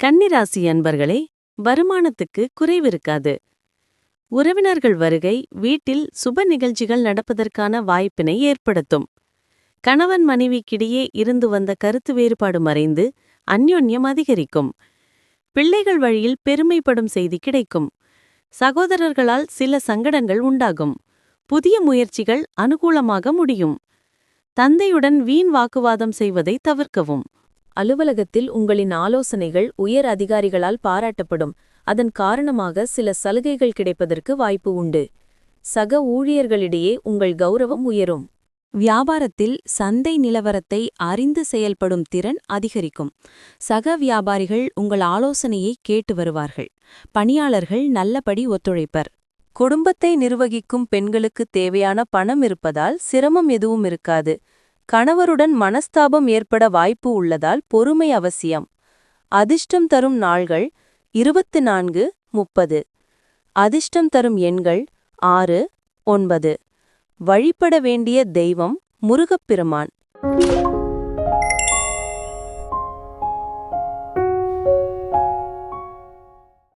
கன்னிராசி அன்பர்களே வருமானத்துக்கு குறைவிருக்காது. உறவினர்கள் வருகை வீட்டில் சுப நிகழ்ச்சிகள் நடப்பதற்கான வாய்ப்பினை ஏற்படுத்தும். கணவன் மனைவிக்கிடையே இருந்து வந்த கருத்து வேறுபாடு மறைந்து அந்யோன்யம் அதிகரிக்கும். பிள்ளைகள் வழியில் பெருமைப்படும் செய்தி கிடைக்கும். சகோதரர்களால் சில சங்கடங்கள் உண்டாகும். புதிய முயற்சிகள் அனுகூலமாக முடியும். தந்தையுடன் வீண் வாக்குவாதம் செய்வதை தவிர்க்கவும். அலுவலகத்தில் உங்களின் ஆலோசனைகள் உயர் அதிகாரிகளால் பாராட்டப்படும். அதன் காரணமாக சில சலுகைகள் கிடைப்பதற்கு வாய்ப்பு உண்டு. சக ஊழியர்களிடையே உங்கள் கௌரவம் உயரும். வியாபாரத்தில் சந்தை நிலவரத்தை அறிந்து செயல்படும் திறன் அதிகரிக்கும். சக வியாபாரிகள் உங்கள் ஆலோசனையை கேட்டு வருவார்கள். பணியாளர்கள் நல்லபடி ஒத்துழைப்பர். குடும்பத்தை நிர்வகிக்கும் பெண்களுக்கு தேவையான பணம் இருப்பதால் சிரமம் எதுவும் இருக்காது. கணவருடன் மனஸ்தாபம் ஏற்பட வாய்ப்பு உள்ளதால் பொறுமை அவசியம். அதிர்ஷ்டம் தரும் நாள்கள் இருபத்து நான்கு முப்பது. அதிர்ஷ்டம் தரும் எண்கள் ஆறு ஒன்பது. வழிபட வேண்டிய தெய்வம் முருகப்பெருமான்.